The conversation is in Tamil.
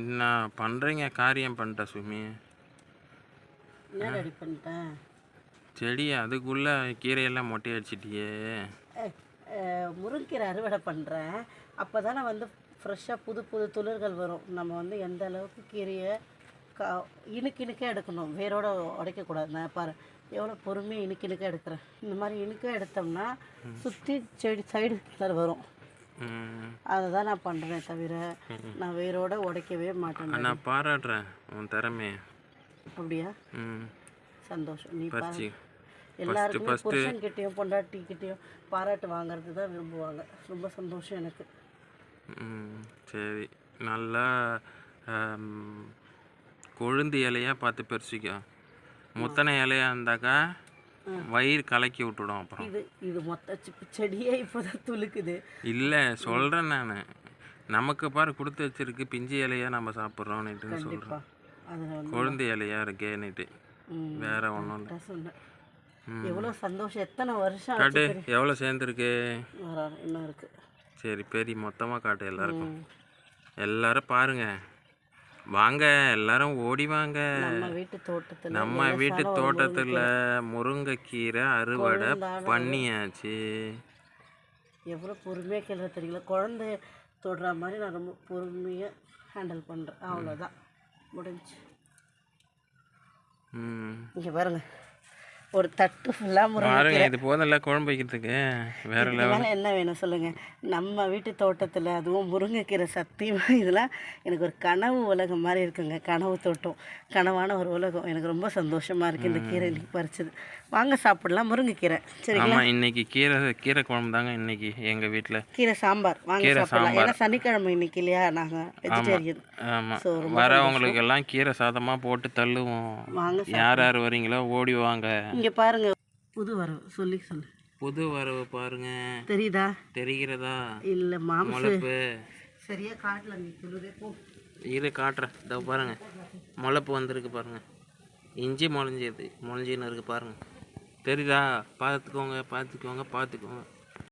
என்ன பண்ணுறீங்க காரியம் பண்ணிட்ட சுமி. என்ன பண்ணிட்டேன் செடி அதுக்குள்ளே கீரையெல்லாம் மொட்டை அடிச்சிட்டியே. முருங்கீரை அறுவடை பண்ணுறேன் அப்போ தானே வந்து ஃப்ரெஷ்ஷாக புது புது துளிர்கள் வரும். நம்ம வந்து எந்த அளவுக்கு கீரையை கா இனுக்கு இனுக்கே எடுக்கணும்? வேரோட உடைக்கக்கூடாது நான் பாரு எவ்வளோ பொறுமையாக இனுக்கு இனுக்கே எடுக்கிறேன். இந்த மாதிரி இனுக்கே எடுத்தோம்னா சுற்றி செடி சைடு வரும். அதை தான் நான் பண்ணுறேன் தவிர நான் வேரோட உடைக்கவே மாட்டேன் நான் பாராட்டுறேன். உன் திறமைய. அப்படியா? சந்தோஷம். நீ பறிச்சு எல்லாருக்குமே புருஷன்கிட்டயும் பொண்டாட்டிக்கிட்டேயும் பாராட்டு வாங்குறது தான் விரும்புவாங்க. ரொம்ப சந்தோஷம் எனக்கு. சரி. நல்லா கொழுந்து இலையாக பார்த்து பறிச்சிக்கோ. முத்தனை இலையா இருந்தாக்கா வயிறு கலக்கி விட்டுடும் அப்புறம். இது இது மொத்த செடியே இப்போதான் துளுக்குது. இல்லை சொல்கிறேன் நான். நமக்கு பாரு கொடுத்து வச்சிருக்கு பிஞ்சு இலையா நம்ம சாப்பிட்றோம் நைட்டுன்னு சொல்கிறேன் கொழுந்து இலையா இருக்கே நைட்டு வேற ஒன்றும் இல்லை. சொன்னேன் எவ்வளோ சந்தோஷம். எத்தனை வருஷம் காட்டு எவ்வளோ சேர்ந்துருக்கு? இன்னும் இருக்கு. சரி பெரிய மொத்தமாக காட்டு எல்லாருக்கும். எல்லாரும் பாருங்க. வாங்க எல்லாரும் ஓடி வாங்க. நம்ம வீட்டு தோட்டத்தில் நம்ம வீட்டு தோட்டத்தில் முருங்கைக்கீரை அறுவடை பண்ணியாச்சு. எவ்வளோ பொறுமையாக கிளற தெரியல குழந்தை தொடுற மாதிரி நான் ரொம்ப பொறுமையாக ஹேண்டில் பண்ணுறேன் அவ்வளோதான் முடிஞ்சு இங்கே பாருங்க. ஒரு தட்டு ஃபுல்லாக முருங்கை பாருங்க இது போதில்ல குழம்பு வைக்கிறதுக்கு. வேற மேலே என்ன வேணும் சொல்லுங்கள் நம்ம வீட்டு தோட்டத்தில் அதுவும் முருங்கைக்கீரை சத்தியமாக இதெல்லாம் எனக்கு ஒரு கனவு உலகம் மாதிரி இருக்குங்க. கனவு தோட்டம் கனவான ஒரு உலகம். எனக்கு ரொம்ப சந்தோஷமாக இருக்குது இந்த கீரை இன்னைக்கு பறிச்சது. வாங்க சாப்பிடலாம் முருங்கைக்கீரை சரிங்களா? இன்னைக்கு கீரை கீரை குழம்பு தாங்க இன்னைக்கு எங்கள் வீட்டில் கீரை சாம்பார். வாங்க சாப்பிடலாம். ஏன்னா சனிக்கிழமை இன்னைக்கு இல்லையா? நாங்கள் வெஜிடேரியன் ஆமாம் வரவங்களுக்கு எல்லாம் கீரை சாதமாக போட்டு தள்ளுவோம். வாங்க யார் யார் வரீங்களோ ஓடி வாங்க. இங்கே பாருங்க. புது வரவு சொல்லி சொல்லு. புது வரவு பாருங்க. தெரியுதா? தெரிகிறதா? இல்லை முளைப்பு. சரியா காட்டில் நீ சொல்லுதே போ. இரு காட்டுறேன். இதோ பாருங்க. முளைப்பு வந்திருக்கு பாருங்க. இஞ்சி முளைஞ்சது. முளைஞ்சின்னு இருக்கு பாருங்க. தெரியுதா? பார்த்துக்கோங்க பார்த்துக்கோங்க பார்த்துக்கோங்க.